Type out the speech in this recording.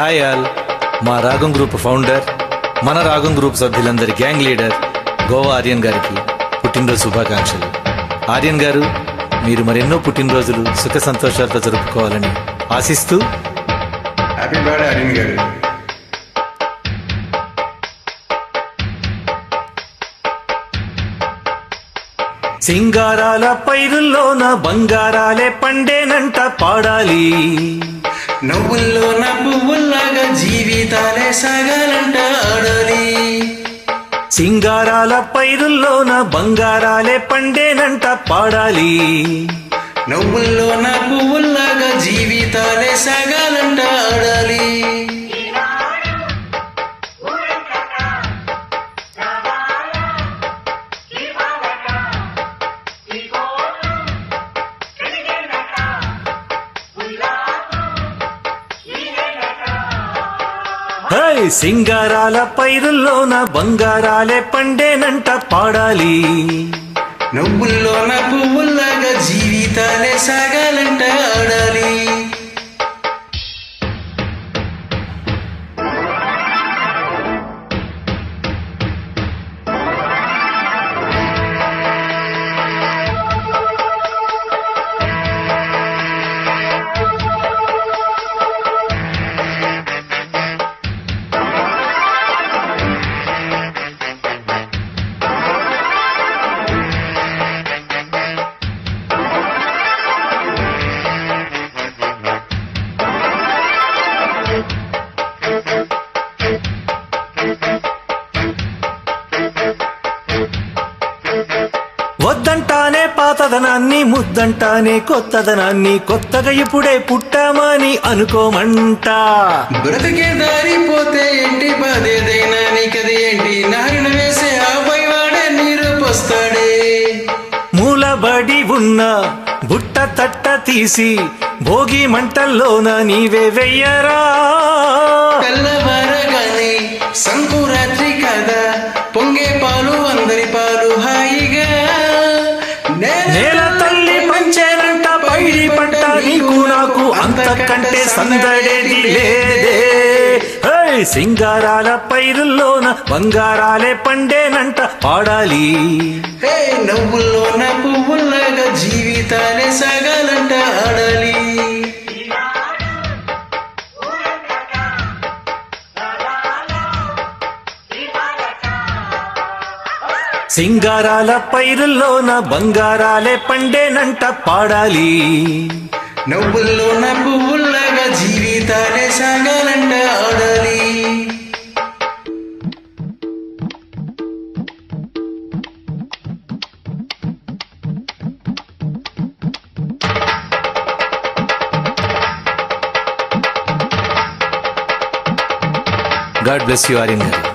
Hi all మా రాగం group founder మన రాగం గ్రూప్ సభ్యులందరి గ్యాంగ్ లీడర్ గోవా ఆర్యన్ గారికి పుట్టినరోజు శుభాకాంక్షలు. ఆర్యన్ గారు మీరు మరెన్నో పుట్టినరోజులు సుఖ సంతోషాలతో జరుపుకోవాలని ఆశిస్తూ హ్యాపీ బర్త్డే అరవింద్ గారు. సింగారాల పైరుల్లోన బంగారాలే పండేనంట పాడాలి. నవ్వుల్లో నా పువ్వుల్లాగా జీవితాలే సాగాలంట ఆడాలి సింగారాల పైరుల్లోన బంగారాలే పండేనంట పాడాలి. నవ్వుల్లో నా పువ్వుల్లాగా జీవితాలే సాగాలంట సింగారాల పైరుల్లోన బంగారాలే పండేనంట పాడాలి. నువ్వుల్లోన పువ్వుల్లాగా జీవితాలే సాగాలంట ఆడాలి. వద్దంటానే పాతదనాన్ని ముద్దంటానే కొత్తదనాన్ని కొత్తగా ఇప్పుడే పుట్టామని అనుకోమంట. బ్రతికే దారిపోతే ఏంటి బాధేదైనా నీకది ఏంటి? నారిన వేసే ఆ పైవాడే నీరు పోస్తాడే మూలబడి ఉన్న బుట్ట తట్ట తీసి భోగి మంటల్లోన నీవే వెయ్యరా. నేల తల్లి పంచేనంట పైడి పంట నీకు నాకు అంతకంటే సందడేది లేదే. సింగారాల పైరుల్లోన బంగారాలే పండేనంట పాడాలి. నవ్వుల్లోన పువ్వుల్లాగా జీవితాలే సగాలంట ఆడాలి. సింగారాల పైరుల్లోన బంగారాలే పండేనంట పాడాలి. నవ్వుల్లో నా పువ్వుల్లాగా జీవితాలే సాగాలంట ఆడాలి. గాడ్ బ్లెస్ యు ఆర్యన్ గారు